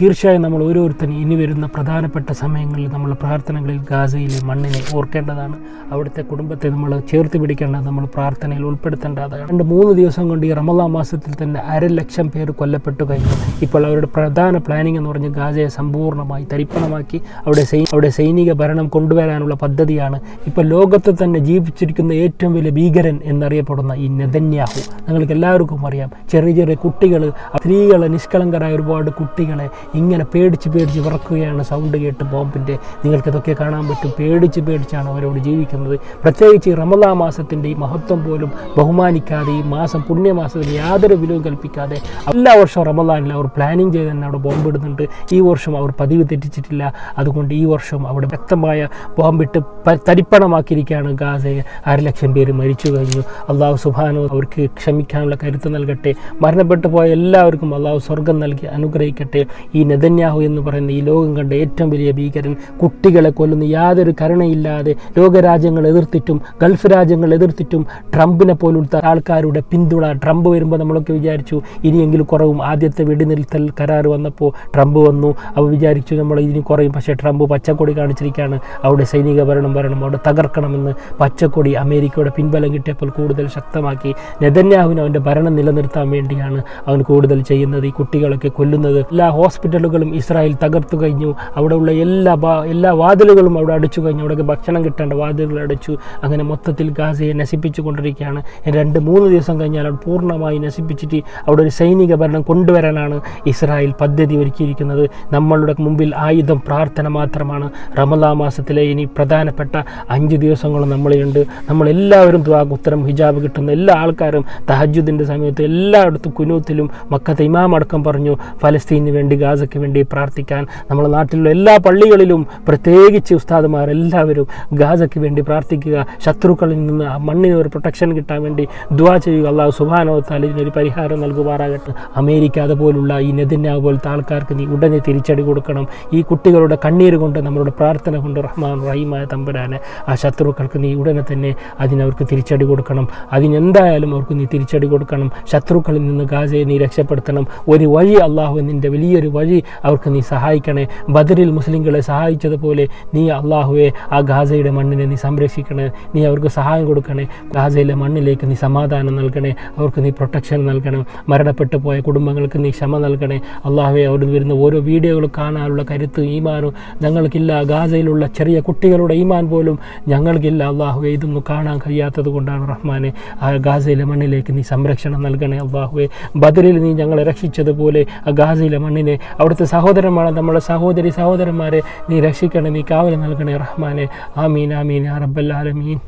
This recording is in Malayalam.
തീർച്ചയായും നമ്മൾ ഓരോരുത്തരും ഇനി വരുന്ന പ്രധാനപ്പെട്ട സമയങ്ങളിൽ നമ്മൾ പ്രാർത്ഥനകളിൽ ഗാസയിലെ മണ്ണിനെ ഓർക്കേണ്ടതാണ്. അവിടുത്തെ കുടുംബത്തെ നമ്മൾ ചേർത്ത് പിടിക്കേണ്ടത് നമ്മൾ പ്രാർത്ഥനയിൽ ഉൾപ്പെടുത്തേണ്ടതാണ്. രണ്ട് മൂന്ന് ദിവസം കൊണ്ട് ഈ റമദാ മാസത്തിൽ തന്നെ അര ലക്ഷം പേർ കൊല്ലപ്പെട്ടു കഴിഞ്ഞു. ഇപ്പോൾ അവരുടെ പ്രധാന പ്ലാനിംഗ് എന്ന് പറഞ്ഞ് ഗാസയെ സമ്പൂർണമായി തരിപ്പണമാക്കി അവിടെ അവിടെ സൈനിക ഭരണം കൊണ്ടുവരാനുള്ള പദ്ധതിയാണ് ഇപ്പോൾ ലോകത്ത് തന്നെ ജീവിച്ചിരിക്കുന്ന ഏറ്റവും വലിയ ഭീകരൻ എന്നറിയപ്പെടുന്ന ഈ നെതന്യാഹു. നിങ്ങൾക്ക് എല്ലാവർക്കും അറിയാം. ചെറിയ ചെറിയ കുട്ടികൾ സ്ത്രീകളെ നിഷ്കളങ്കരായ ഒരുപാട് കുട്ടികളെ ഇങ്ങനെ പേടിച്ച് പേടിച്ച് വിറക്കുകയാണ് സൗണ്ട് കേട്ട് ബോംബിന്റെ നിങ്ങൾക്കിതൊക്കെ കാണാൻ പറ്റും. പേടിച്ച് പേടിച്ചാണ് അവരോട് ജീവിക്കുന്നത്. പ്രത്യേകിച്ച് റമദാ മാസത്തിന്റെ ഈ മഹത്വം പോലും ബഹുമാനിക്കാതെ ഈ മാസം പുണ്യമാസത്തിൽ യാതൊരു വിലവും കൽപ്പിക്കാതെ എല്ലാ വർഷവും റമദാനിൽ അവർ പ്ലാനിങ് ചെയ്ത് തന്നെ അവിടെ ബോംബിടുന്നുണ്ട് ഈ വർഷം അവർ പതിവ് തെറ്റിച്ചിട്ടില്ല. അതുകൊണ്ട് ഈ വർഷം അവിടെ വ്യക്തമായ ബോംബിട്ട് തരിപ്പണമാക്കിയിരിക്കുകയാണ് ഗാസയെ. അര ലക്ഷം പേര് മരിച്ചു കഴിഞ്ഞു. അള്ളാഹു സുബാനോ അവർക്ക് ക്ഷമിക്കാനുള്ള കരുത്ത് നൽകട്ടെ. മരണപ്പെട്ടു പോയ എല്ലാവർക്കും അള്ളാഹു സ്വർഗം നൽകി അനുഗ്രഹിക്കട്ടെ. ഈ നെതന്യാഹു എന്ന് പറയുന്ന ഈ ലോകം കണ്ട ഏറ്റവും വലിയ ഭീകരൻ കുട്ടികളെ കൊല്ലുന്ന യാതൊരു കരുണയില്ലാതെ ലോകരാജ്യങ്ങൾ എതിർത്തിട്ടും ഗൾഫ് രാജ്യങ്ങൾ എതിർത്തിട്ടും ട്രംപിനെ പോലുള്ള ആൾക്കാരുടെ പിന്തുണ ട്രംപ് വരുമ്പോൾ നമ്മളൊക്കെ വിചാരിച്ചു ഇനിയെങ്കിലും കുറവും ആദ്യത്തെ വെടിനിർത്തൽ കരാർ വന്നപ്പോൾ ട്രംപ് വന്നു. അവർ വിചാരിച്ചു നമ്മൾ ഇനി കുറയും. പക്ഷേ ട്രംപ് പച്ചക്കൊടി കാണിച്ചിരിക്കുകയാണ് അവിടെ സൈനിക ഭരണം വരണം. അവിടെ തകർക്കണമെന്ന് പച്ചക്കൊടി അമേരിക്കയുടെ പിൻബലം കിട്ടിയപ്പോൾ കൂടുതൽ ശക്തമാക്കി. നെതന്യാഹുവിന് അവന്റെ ഭരണം നിലനിർത്താൻ വേണ്ടിയാണ് അവൻ കൂടുതൽ ചെയ്യുന്നത്. ഈ കുട്ടികളൊക്കെ കൊല്ലുന്നത്. എല്ലാ ഹോസ്പിറ്റലുകളും ഇസ്രായേൽ തകർത്തു കഴിഞ്ഞു. അവിടെയുള്ള എല്ലാ എല്ലാ വാതിലുകളും അവിടെ അടിച്ചു കഴിഞ്ഞു. അവിടെ ഭക്ഷണം കിട്ടേണ്ട വാതിലുകൾ അടിച്ചു. അങ്ങനെ മൊത്തത്തിൽ ഗാസയെ നശിപ്പിച്ചു കൊണ്ടിരിക്കുകയാണ് രണ്ട് മൂന്ന് ദിവസം കഴിഞ്ഞാൽ അവിടെ പൂർണമായി നശിപ്പിച്ചിട്ട് അവിടെ ഒരു സൈനിക ഭരണം കൊണ്ടുവരാനാണ് ഇസ്രായേൽ പദ്ധതി ഒരുക്കിയിരിക്കുന്നത്. നമ്മളുടെ മുമ്പിൽ ആയുധം പ്രാർത്ഥന മാത്രമാണ്. റമദാ മാസത്തിലെ ഇനി പ്രധാനപ്പെട്ട അഞ്ച് ദിവസങ്ങളും നമ്മളിലുണ്ട്. നമ്മളെല്ലാവരും ഉത്തരം ഹിജാബ് കിട്ടുന്ന എല്ലാ ആൾക്കാരും തഹജുദിന്റെ സമയത്ത് എല്ലായിടത്തും കുനൂത്തിലും മക്കത്തെ ഇമാം അടക്കം പറഞ്ഞു ഫലസ്തീനു വേണ്ടി ഗാസയ്ക്ക് വേണ്ടി പ്രാർത്ഥിക്കാൻ നമ്മുടെ നാട്ടിലുള്ള എല്ലാ പള്ളികളിലും പ്രത്യേകിച്ച് ഉസ്താദുമാർ എല്ലാവരും ഗാസയ്ക്ക് വേണ്ടി പ്രാർത്ഥിക്കുക. ശത്രുക്കളിൽ നിന്ന് ആ മണ്ണിന് ഒരു പ്രൊട്ടക്ഷൻ കിട്ടാൻ വേണ്ടി ദ്വാ ചെയ്യുക. അള്ളാഹു സുബാനോ താൽ ഇതിനൊരു പരിഹാരം നൽകുമാറാകട്ടെ. അമേരിക്ക അതുപോലുള്ള ഈ നെതിന്യാവ് പോലത്തെ ആൾക്കാർക്ക് നീ ഉടനെ തിരിച്ചടി കൊടുക്കണം. ഈ കുട്ടികളുടെ കണ്ണീർ കൊണ്ട് നമ്മളുടെ പ്രാർത്ഥന കൊണ്ട് റഹ്മാൻ റഹീമായ തമ്പുരാനെ ആ ശത്രുക്കൾക്ക് നീ ഉടനെ തന്നെ അതിനവർക്ക് തിരിച്ചടി കൊടുക്കണം. അതിനെന്തായാലും അവർക്ക് നീ തിരിച്ചടി കൊടുക്കണം. ശത്രുക്കളിൽ നിന്ന് ഗാസയെ നീ രക്ഷപ്പെടുത്തണം. ഒരു വഴി അള്ളാഹു നിന്റെ വലിയൊരു വഴി അവർക്ക് നീ സഹായിക്കണേ. ബദറിൽ മുസ്ലിങ്ങളെ സഹായിച്ചതുപോലെ നീ അള്ളാഹുവെ ആ ഗാസയുടെ മണ്ണിനെ നീ സംരക്ഷിക്കണേ. നീ അവർക്ക് സഹായം കൊടുക്കണേ. ഗാസയിലെ മണ്ണിലേക്ക് നീ സമാധാനം നൽകണേ. അവർക്ക് നീ പ്രൊട്ടക്ഷൻ നൽകണം. മരണപ്പെട്ടു പോയ കുടുംബങ്ങൾക്ക് നീ ക്ഷമ നൽകണേ. അള്ളാഹുവെ അവിടെ വരുന്ന ഓരോ വീഡിയോകൾ കാണാനുള്ള കരുത്ത് ഈമാനും ഞങ്ങൾക്കില്ല. ഗാസയിലുള്ള ചെറിയ കുട്ടികളുടെ ഈമാൻ പോലും ഞങ്ങൾക്കില്ല. അള്ളാഹുവെ ഇതൊന്നും കാണാൻ കഴിയാത്തത് കൊണ്ടാണ് റഹ്മാനെ. ആ ഗാസയിലെ മണ്ണിലേക്ക് നീ സംരക്ഷണം നൽകണേ. അള്ളാഹുവെ ബദലിൽ നീ ഞങ്ങളെ രക്ഷിച്ചതുപോലെ ആ ഗാസയിലെ മണ്ണിനെ അവിടുത്തെ സഹോദരന്മാരെ നമ്മുടെ സഹോദരി സഹോദരന്മാരെ നീ രക്ഷിക്കണേ നീ കാവൽ നൽകണേ റഹ്മാനെ. ആമീൻ ആമീൻ ആലമീൻ.